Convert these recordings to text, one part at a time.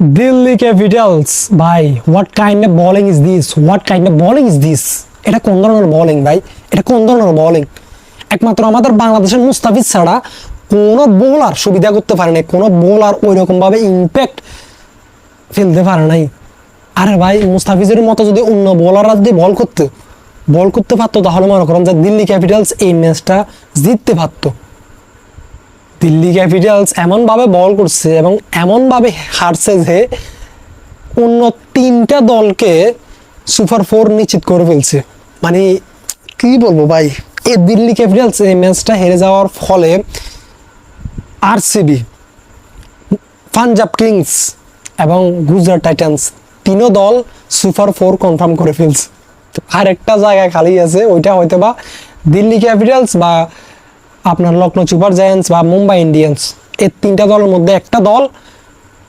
Delhi Capitals ভাই what kind of bowling is this what kind of bowling is this এটা কোন ধরনের bowling ভাই? এটা কোন ধরনের বলিং একমাত্র আমাদের বাংলাদেশের মুস্তাফিজ ছাড়া কোনো বোলার সুবিধা করতে পারে নাই। কোনো বোলার ওই রকমভাবে ইম্প্যাক্ট ফেলতে পারে নাই। আরে ভাই, মুস্তাফিজের মতো যদি অন্য বোলাররা যদি বল করতে বল করতে পারতো তাহলে মনে করেন যে দিল্লি ক্যাপিটালস এই ম্যাচটা জিততে পারতো। দিল্লি ক্যাপিটালস এমনভাবে বল করছে এবং এমনভাবে হারছে যে অন্য তিনটা দলকে সুপার ফোর নিশ্চিত করে ফেলছে। মানে কি বলব ভাই? এই দিল্লি ক্যাপিটালস এই ম্যাচটা হেরে যাওয়ার ফলে আরসিবি, পাঞ্জাব কিংস এবং গুজরাট টাইটান্স তিনও দল সুপার ফোর কনফার্ম করে ফেলছে। আর একটা জায়গায় খালি আছে, ওইটা হয়তো বা দিল্লি ক্যাপিটালস বা আপনার লখনৌ সুপার জায়ান্টস বা মুম্বাই ইন্ডিয়ান্স এর তিনটা দলের মধ্যে একটা দল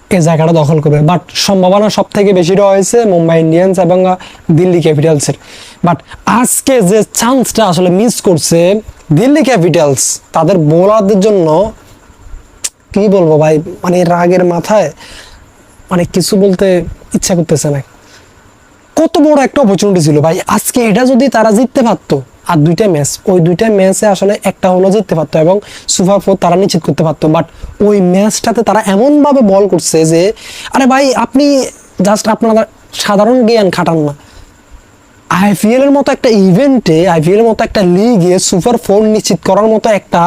এই জায়গাটা দখল করবে। বাট সম্ভাবনা সব থেকে বেশি রয়েছে মুম্বাই ইন্ডিয়ান্স এবং দিল্লি ক্যাপিটালসের বাট আজকে যে চান্সটা আসলে মিস করছে দিল্লি ক্যাপিটালস তাদের বোলারদের জন্য কি বলব ভাই মানে রাগের মাথায় মানে কিছু বলতে ইচ্ছা করতেছে না। কত বড় একটা অপরচুনিটি ছিল ভাই। আজকে এটা যদি তারা জিততে পারতো আর দুইটা ম্যাচ ওই দুইটা ম্যাচে আসলে একটা হলো জিততে পারতো এবং সুপার ফোর তারা নিশ্চিত করতে পারতো। বাট ওই ম্যাচটাতে তারা এমনভাবে বল করছে যে, আরে ভাই, আপনি জাস্ট আপনার সাধারণ জ্ঞান খাটান না। আইপিএল এর মতো একটা ইভেন্টে আইপিএল এর মতো একটা লিগে সুপার ফোর নিশ্চিত করার মতো একটা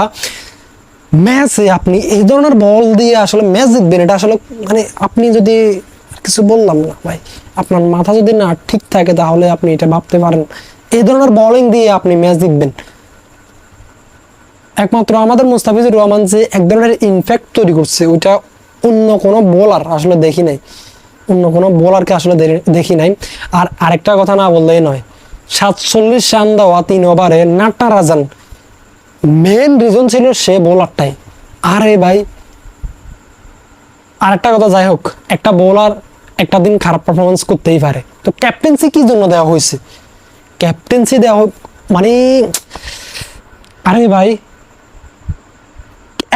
ম্যাচে আপনি এই ধরনের বল দিয়ে আসলে ম্যাচ জিতবেন, এটা আসলে মানে আপনি যদি কিছু বললাম না ভাই, আপনার মাথা যদি না ঠিক থাকে তাহলে আপনি এটা ভাবতে পারেন। এই ধরনের বোলিং দিয়ে আপনি ম্যাচ জিতবেন একমাত্র আমাদের মুস্তাফিজুর রহমান যে এক ধরনের ইনফ্যাক্ট তৈরি করছে, ওইটা অন্য কোনো বোলার আসলে দেখি নাই। অন্য কোনো বোলারকে আসলে দেখি নাই। আর আরেকটা কথা না বললেই নয়, সাতচল্লিশ রান দেওয়া তিন ওভারে নাট্টা রাজান মেন রিজন ছিল সে বোলারটাই আরে ভাই, আরেকটা কথা যাই হোক, একটা বোলার একটা দিন খারাপ পারফরমেন্স করতেই পারে। তো ক্যাপ্টেন্সি কি জন্য দেওয়া হয়েছে? ক্যাপ্টেন্সি দেওয়া মানে আরে ভাই,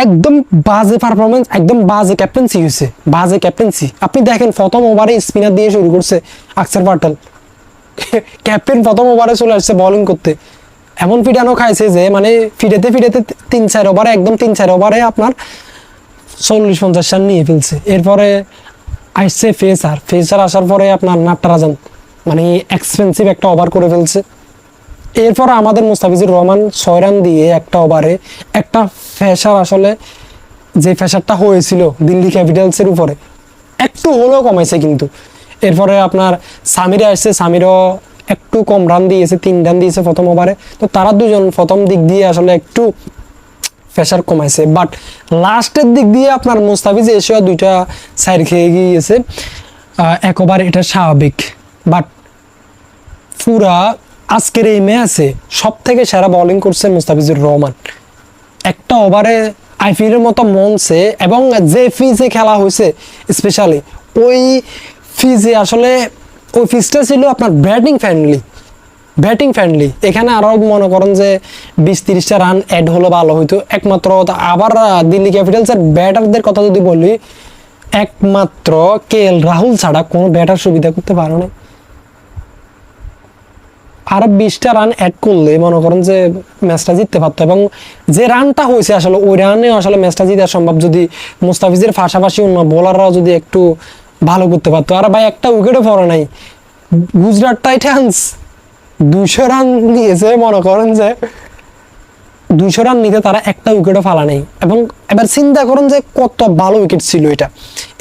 একদম বাজে পারফরমেন্স একদম বাজে ক্যাপ্টেন্সি হয়েছে, বাজে ক্যাপ্টেন্সি আপনি দেখেন, প্রথম ওভারে স্পিনার দিয়ে শুরু করছে আকসার পাটাল। ক্যাপ্টেন প্রথম ওভারে চলে আসছে বোলিং করতে। এমন ফিটানো খাইছে যে মানে ফিরেতে ফিরেতে তিন চার ওভারে একদম তিন চার ওভারে আপনার চল্লিশ পঞ্চাশ রান নিয়ে ফেলছে। এরপরে আসছে ফেসার ফেসার আসার পরে আপনার নাট্টারাজান। মানে এক্সপেন্সিভ একটা ওভার করে ফেলছে। এরপর আমাদের মুস্তাফিজুর রহমান ছয় রান দিয়ে একটা ওভারে একটা ফ্যাশার আসলে যে ফেসারটা হয়েছিল দিল্লি ক্যাপিটালসের উপরে একটু হলেও কমাইছে কিন্তু। এরপরে আপনার সামিরে আসছে সামিরও একটু কম রান দিয়েছে তিন রান দিয়েছে প্রথম ওভারে তো তারা দুজন প্রথম দিক দিয়ে আসলে একটু প্রেশার কমাইছে। বাট লাস্টের দিক দিয়ে আপনার মুস্তাফিজ এসেও দুইটা সাইড খেয়ে গিয়েছে। আহ, এক ওভার এটা স্বাভাবিক। বাট পুরা আজকের এই ম্যাচে সব থেকে সেরা বোলিং করছে মুস্তাফিজুর রহমান। একটা ওভারে আইপিএলের মতো মঞ্চে এবং যে ফিজে খেলা হয়েছে স্পেশালি ওই ফিজে আসলে ওই ফিজটা ছিল আপনার ব্যাটিং ফ্রেন্ডলি ব্যাটিং ফ্রেন্ডলি এখানে আরও মনে করেন যে বিশ তিরিশটা রান অ্যাড হলে ভালো হইতো। একমাত্র আবার দিল্লি ক্যাপিটালসের ব্যাটারদের কথা যদি বলি, একমাত্র কে এল রাহুল ছাড়া কোনো ব্যাটার সুবিধা করতে পারে না আরও বিশটা রান অ্যাড করলে মনে করেন যে ম্যাচটা জিততে পারতো এবং যে রানটা হয়েছে আসলে ওই রানে আসলে ম্যাচটা জিতা সম্ভব যদি মুস্তাফিজের পাশাপাশি অন্য বোলাররাও যদি একটু ভালো করতে পারতো। আর ভাই একটা উইকেটও পড়ে নাই। গুজরাট টাইটান্স দুশো রান নিয়েছে মনে করেন যে। দুইশো রান নিতে তারা একটা উইকেটও ফালা নেই। এবং এবার চিন্তা করেন যে কত ভালো উইকেট ছিল এটা।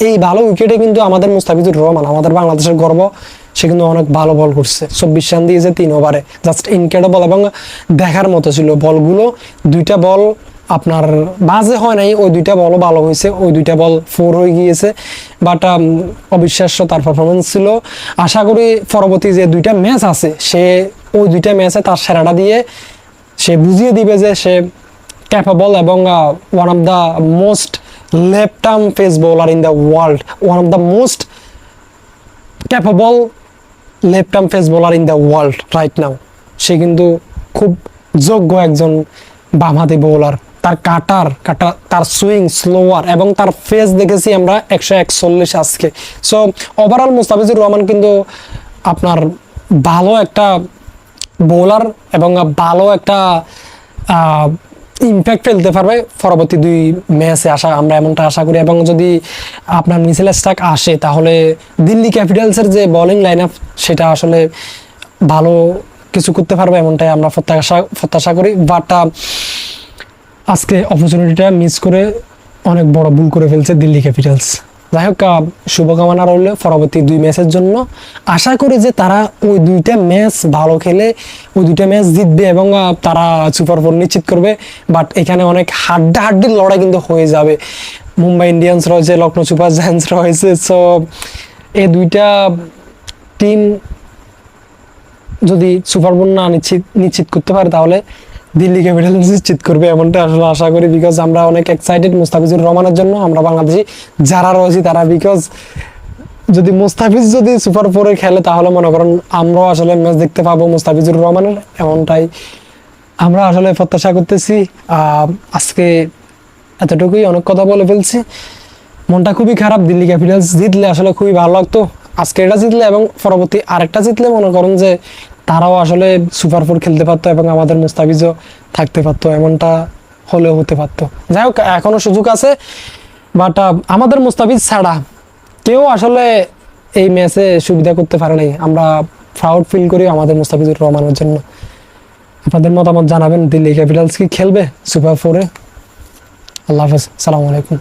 এই ভালো উইকেটে কিন্তু আমাদের মুস্তাফিজুর রহমান, আমাদের বাংলাদেশের গর্ব, সে কিন্তু অনেক ভালো বল করছে। চব্বিশ রান দিয়েছে তিন ওভারে জাস্ট ইনক্রেডিবল এবং দেখার মতো ছিল বলগুলো। দুইটা বল আপনার বাজে হয় নাই, ওই দুইটা বলও ভালো হয়েছে, ওই দুইটা বল ফোর হয়ে গিয়েছে। বাট অবিশ্বাস্য তার পারফরমেন্স ছিল। আশা করি পরবর্তী যে দুইটা ম্যাচ আছে, সে ওই দুইটা ম্যাচে তার সেরাটা দিয়ে সে বুঝিয়ে দিবে যে সে ক্যাপেবল এবং one of the most left pace bowler in the world one of the most capable left pace bowler in the world right now সে কিন্তু খুব যোগ্য একজন বামহাতি বোলার তার কাটার, কাটা, তার সুইং স্লোয়ার এবং তার ফেস দেখেছি আমরা একশো একচল্লিশ আজকে। সো ওভারঅল মুস্তাফিজুর রহমান কিন্তু আপনার ভালো একটা বোলার এবং ভালো একটা ইম্প্যাক্ট ফেলতে পারবে পরবর্তী দুই ম্যাচে আশা, আমরা এমনটা আশা করি। এবং যদি আপনার মিসেল স্টাক আসে, তাহলে দিল্লি ক্যাপিটালসের যে বোলিং লাইন আপ সেটা আসলে ভালো কিছু করতে পারবে এমনটাই আমরা প্রত্যাশা প্রত্যাশা করি। বাট আজকে অপরচুনিটিটা মিস করে অনেক বড় ভুল করে ফেলছে দিল্লি ক্যাপিটালস। যাই হোক শুভকামনা রইল পরবর্তী দুই ম্যাচের জন্য। আশা করি যে তারা ওই দুইটা ম্যাচ ভালো খেলে, ওই দুইটা ম্যাচ জিতবে এবং তারা সুপার ফোর নিশ্চিত করবে। বাট এখানে অনেক হাড্ডা হাড্ডির লড়াই কিন্তু হয়ে যাবে। মুম্বাই ইন্ডিয়ান্স রয়েছে লখনৌ সুপার জায়ান্টস রয়েছে। সো এই দুইটা টিম যদি সুপার বোল না নিশ্চিত নিশ্চিত করতে পারে তাহলে দিল্লি ক্যাপিটাল নিশ্চিত করবে এমনটা আসলে আশা করি বিকজ আমরা অনেক এক্সাইটেড মুস্তাফিজুর রহমানের জন্য। আমরা বাংলাদেশি যারা রয়েছি তারা বিকজ যদি মুস্তাফিজ যদি সুপার ফোরে খেলে তাহলে মনে করেন আমরাও আসলে ম্যাচ দেখতে পাবো মুস্তাফিজুর রহমানের, এমনটাই আমরা আসলে প্রত্যাশা করতেছি। আজকে এতটুকুই অনেক কথা বলে ফেলছি। মনটা খুবই খারাপ, দিল্লি ক্যাপিটালস জিতলে আসলে খুবই ভালো লাগতো। আজকে এটা জিতলে এবং পরবর্তী আরেকটা জিতলে মনে করেন যে তারাও আসলে সুপার ফোর খেলতে পারতো এবং আমাদের মুস্তাফিজও থাকতে পারতো, এমনটা হলেও হতে পারতো। যাই হোক, এখনও সুযোগ আছে বাট আমাদের মুস্তাফিজ ছাড়া কেউ আসলে এই ম্যাচে সুবিধা করতে পারে নাই। আমরা প্রাউড ফিল করি আমাদের মুস্তাফিজুর রহমানের জন্য। আপনাদের মতামত জানাবেন, দিল্লি ক্যাপিটালস কি খেলবে সুপার ফোরে আল্লাহ হাফেজ, সালামু আলাইকুম।